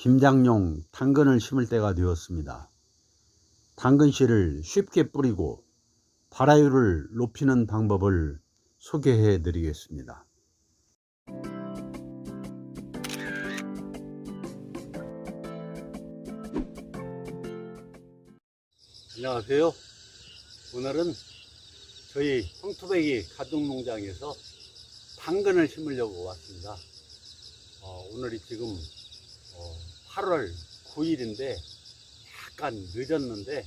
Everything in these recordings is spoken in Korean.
김장용 당근을 심을 때가 되었습니다. 당근 씨를 쉽게 뿌리고 발화율을 높이는 방법을 소개해 드리겠습니다. 안녕하세요. 오늘은 저희 황토배기 가동농장에서 당근을 심으려고 왔습니다. 어, 오늘이 지금 어, 8월 9일인데 약간 늦었는데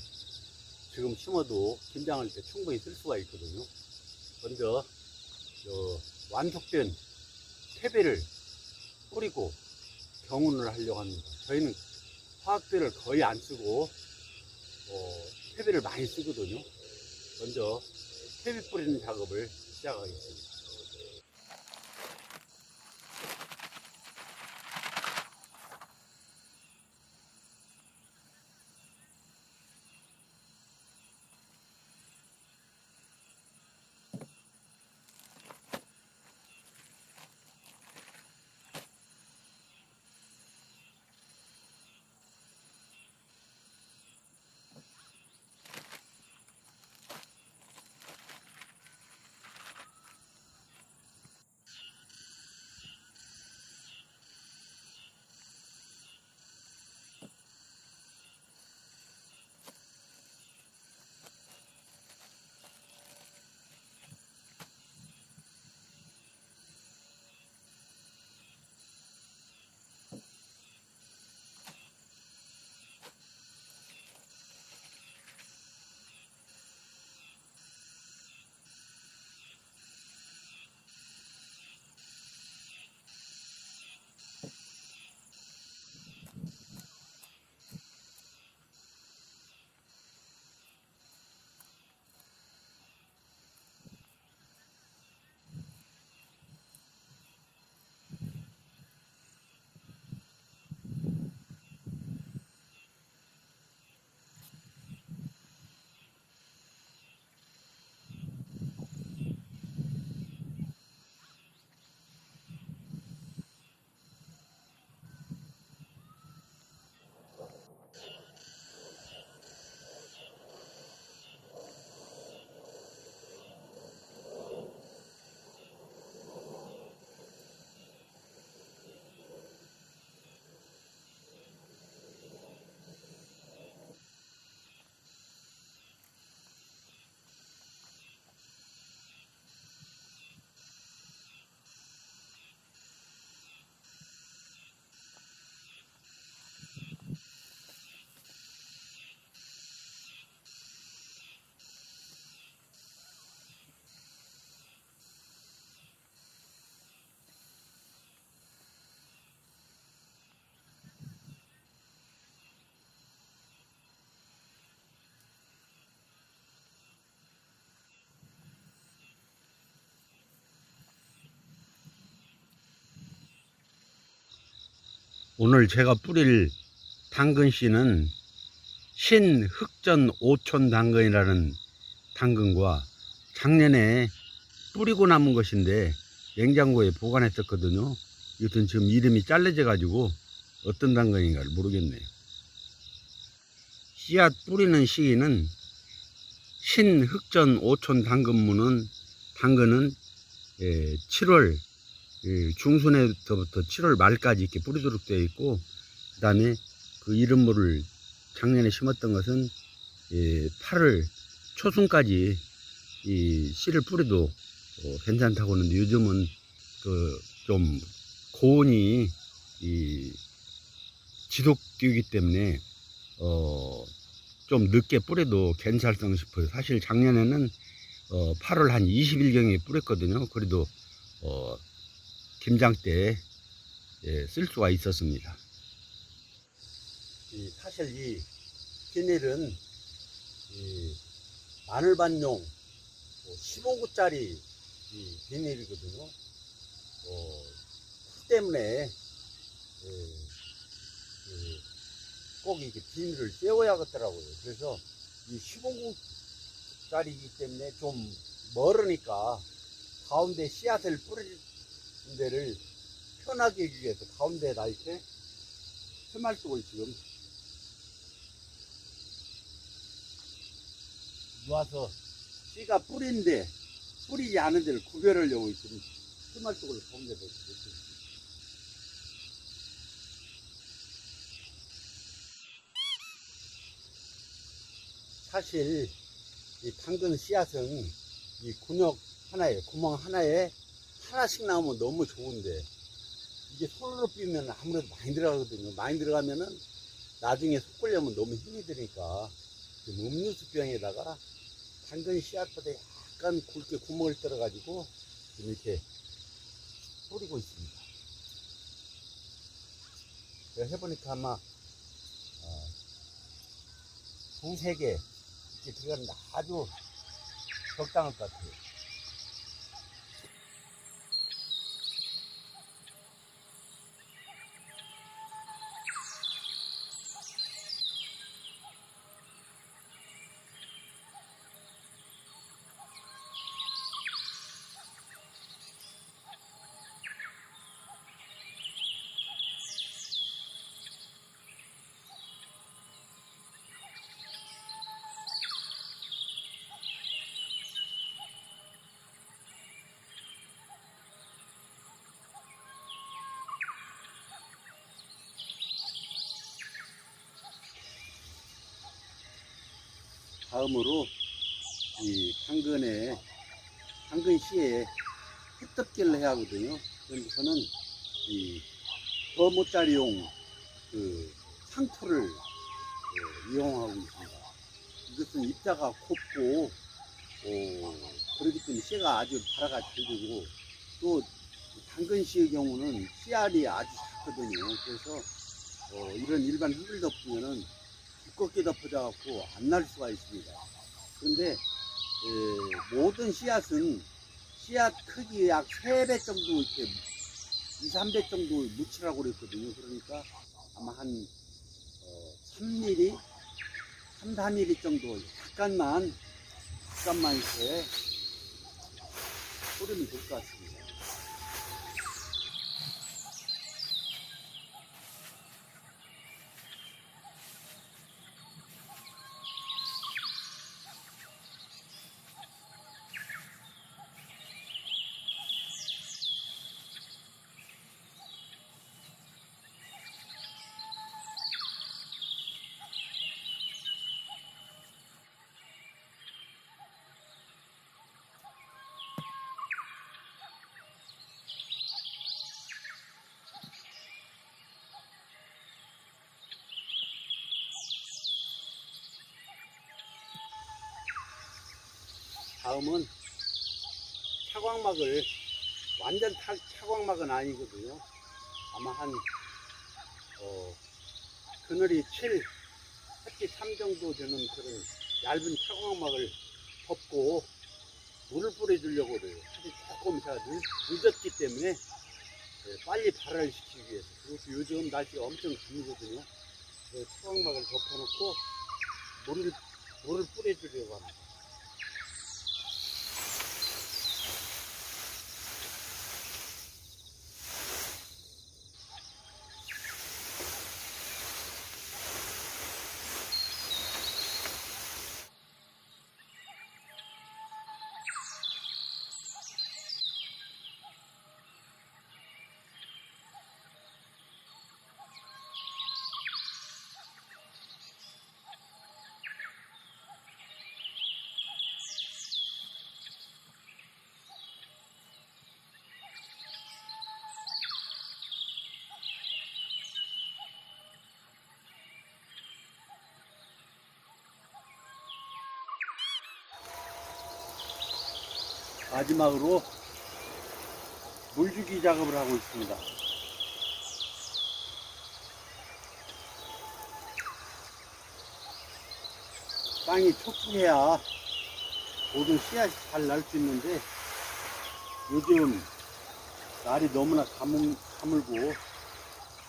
지금 심어도 김장할 때 충분히 쓸 수가 있거든요. 먼저 저 완숙된 퇴비를 뿌리고 경운을 하려고 합니다. 저희는 화학비를 거의 안 쓰고 어, 퇴비를 많이 쓰거든요. 먼저 퇴비 뿌리는 작업을 시작하겠습니다. 오늘 제가 뿌릴 당근씨는 신흑전 오촌 당근이라는 당근과 작년에 뿌리고 남은 것인데 냉장고에 보관했었거든요. 이것은 지금 이름이 잘려져 가지고 어떤 당근인가를 모르겠네요. 씨앗 뿌리는 시기는 신흑전 오촌 당근무는 당근은 7월 예, 중순에서부터 7월 말까지 이렇게 뿌리도록 되어 있고 그 다음에 그 이름모를 작년에 심었던 것은 예, 8월 초순까지 이 씨를 뿌려도 어, 괜찮다고 하는데 요즘은 그 좀 고온이 이 지속되기 때문에 어, 좀 늦게 뿌려도 괜찮을까 싶어요. 사실 작년에는 어, 8월 한 20일경에 뿌렸거든요. 그래도 어, 김장 때쓸 수가 있었습니다. 사실 이 비닐은 이 마늘반용 15구짜리 이 비닐이거든요. 어, 그 때문에 예, 예, 꼭 이렇게 비닐을 떼어야겠더라고요. 그래서 이 15구짜리이기 때문에 좀 멀으니까 가운데 씨앗을 뿌리 데를 편하게 해주기 위해서 가운데에다 이렇게 새말뚝을 지금 놓아서 씨가 뿌리인데 뿌리지 않은 데를 구별하려고 지금 새말뚝을 봉제도 있습니다. 사실 이 당근 씨앗은 이 군역 하나에 구멍 하나에 하나씩 나오면 너무 좋은데 이게 손으로 삐면 아무래도 많이 들어가거든요. 많이 들어가면은 나중에 섞으려면 너무 힘이 드니까 음료수 병에다가 당근 씨앗보다 약간 굵게 구멍을 뚫어가지고 지금 이렇게 뿌리고 있습니다. 제가 해보니까 아마 어, 두세 개 이렇게 들어가는데 아주 적당할 것 같아요. 다음으로 이 당근에 당근 씨에 햇덮기를 해야 하거든요. 저는 이 더모짜리용 그 상토를 어, 이용하고 있습니다. 이것은 입자가 곱고 어, 그렇기 때문에 씨가 아주 발화가 잘 되고 또 당근 씨의 경우는 씨알이 아주 작거든요. 그래서 어, 이런 일반 흙을 덮으면은 두껍게 덮어져 갖고 안 날 수가 있습니다. 그런데 에, 모든 씨앗은 씨앗 크기 약 3배 정도 이렇게 2, 3배 정도 묻히라고 그랬거든요. 그러니까 아마 한 어, 3mm, 3, 4mm 정도 약간만 약간만 이렇게 뿌리면 될 것 같습니다. 다음은 차광막을 완전 타, 차광막은 아니거든요. 아마 한 어, 그늘이 7, 햇빛 3 정도 되는 그런 얇은 차광막을 덮고 물을 뿌려주려고 그래요. 사실 조금 늦, 늦었기 때문에 예, 빨리 발화를 시키기 위해서. 그리고 또 요즘 날씨가 엄청 춥거든요. 그래서 차광막을 덮어놓고 물을, 물을 뿌려주려고 합니다. 마지막으로 물주기 작업을 하고 있습니다. 땅이 촉촉해야 모든 씨앗이 잘 날 수 있는데 요즘 날이 너무나 가물, 가물고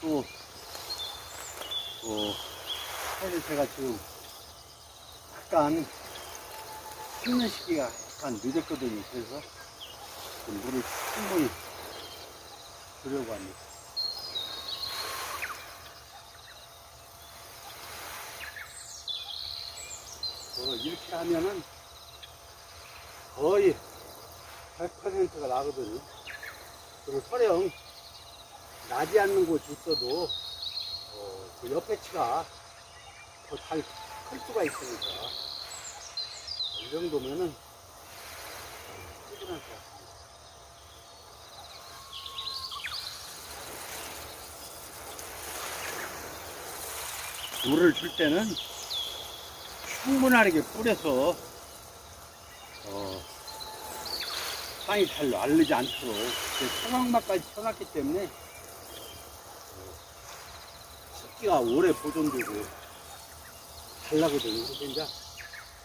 또 어, 사실 제가 지금 약간 심는 시기가 약간 늦었거든요. 그래서 물을 충분히 주려고 합니다. 이렇게 하면은 거의 100%가 나거든요. 그리고 서령 나지 않는 곳이 있어도 어, 그 옆에 치가 더 잘 클 수가 있으니까 이 정도면은 것 같습니다. 물을 줄 때는 충분하게 뿌려서 어, 향이 잘 날르지 않도록 소각막까지 쳐놨기 때문에 어, 습기가 오래 보존되고 잘 나거든요. 그래서 이제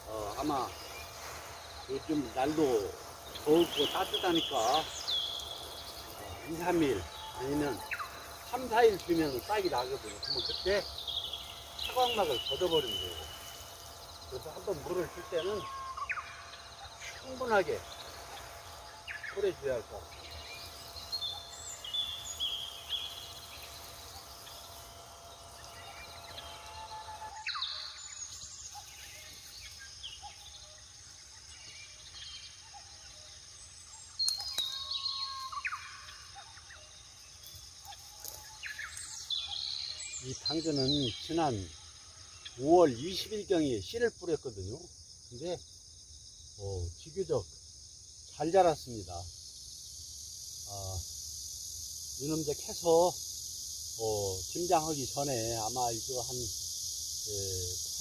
어, 아마 요즘 날도 더웠고 따뜻하니까 어, 2, 3일 아니면 3, 4일 주면 싹이 나거든요. 그러면 그때 사과막을 걷어버리면 돼요. 그래서 한번 물을 줄 때는 충분하게 뿌려줘야 할 것 같아요. 이 당근은 지난 5월 20일경에 씨를 뿌렸거든요. 근데 어, 비교적 잘 자랐습니다. 아, 이놈작 해서 어, 김장하기 전에 아마 이거 한 에,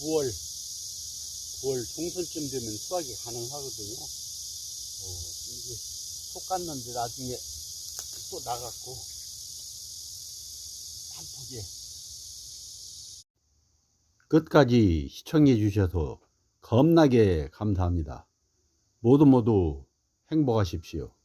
9월 9월 중순쯤 되면 수확이 가능하거든요. 어, 이게 속 갔는데 나중에 또 나갔고 한 폭에 끝까지 시청해 주셔서 겁나게 감사합니다. 모두 모두 행복하십시오.